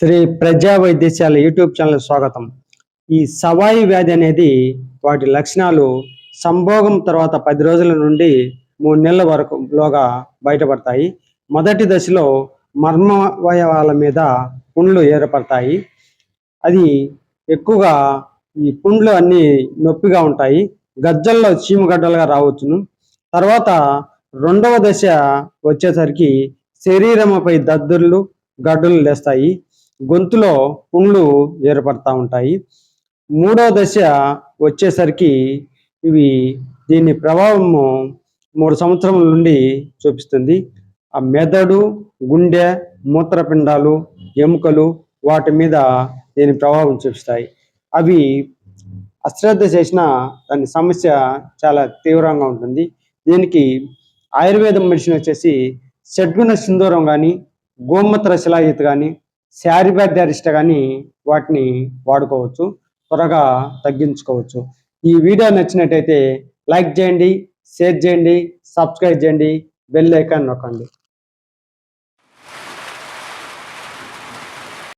శ్రీ ప్రజా వైద్యశాల YouTube channel స్వాగతం. ఈ సవాయి వ్యాధి అనేది వాటి లక్షణాలు సంభోగం తర్వాత పది రోజుల నుండి మూడు నెలల వరకు లోగా బయటపడతాయి. మొదటి దశలో మర్మవయవాల మీద పుండ్లు ఏర్పడతాయి. అది ఎక్కువగా ఈ పుండ్లు అన్ని నొప్పిగా ఉంటాయి. గజ్జల్లో చీమగడ్డలుగా రావచ్చును. తర్వాత రెండవ దశ వచ్చేసరికి శరీరముపై దద్దుర్లు గడ్డలు లేస్తాయి. గొంతులో పుండ్లు ఏర్పడతా ఉంటాయి. మూడో దశ వచ్చేసరికి ఇవి దీని ప్రభావము మూడు సంవత్సరముల నుండి చూపిస్తుంది. ఆ మెదడు గుండె మూత్రపిండాలు ఎముకలు వాటి మీద దీని ప్రభావం చూపిస్తాయి. అవి అశ్రద్ధ చేసిన దాని సమస్య చాలా తీవ్రంగా ఉంటుంది. దీనికి ఆయుర్వేదం మెడిసిన్ వచ్చేసి షడ్గుణ సింధూరం కానీ గోమూత్ర శిలాయుత్ కానీ శారీబాధ్యారిష్ట కానీ వాటిని వాడుకోవచ్చు త్వరగా తగ్గించుకోవచ్చు. ఈ వీడియో నచ్చినట్టయితే లైక్ చేయండి షేర్ చేయండి సబ్స్క్రైబ్ చేయండి బెల్ ఐకాన్ నొక్కండి.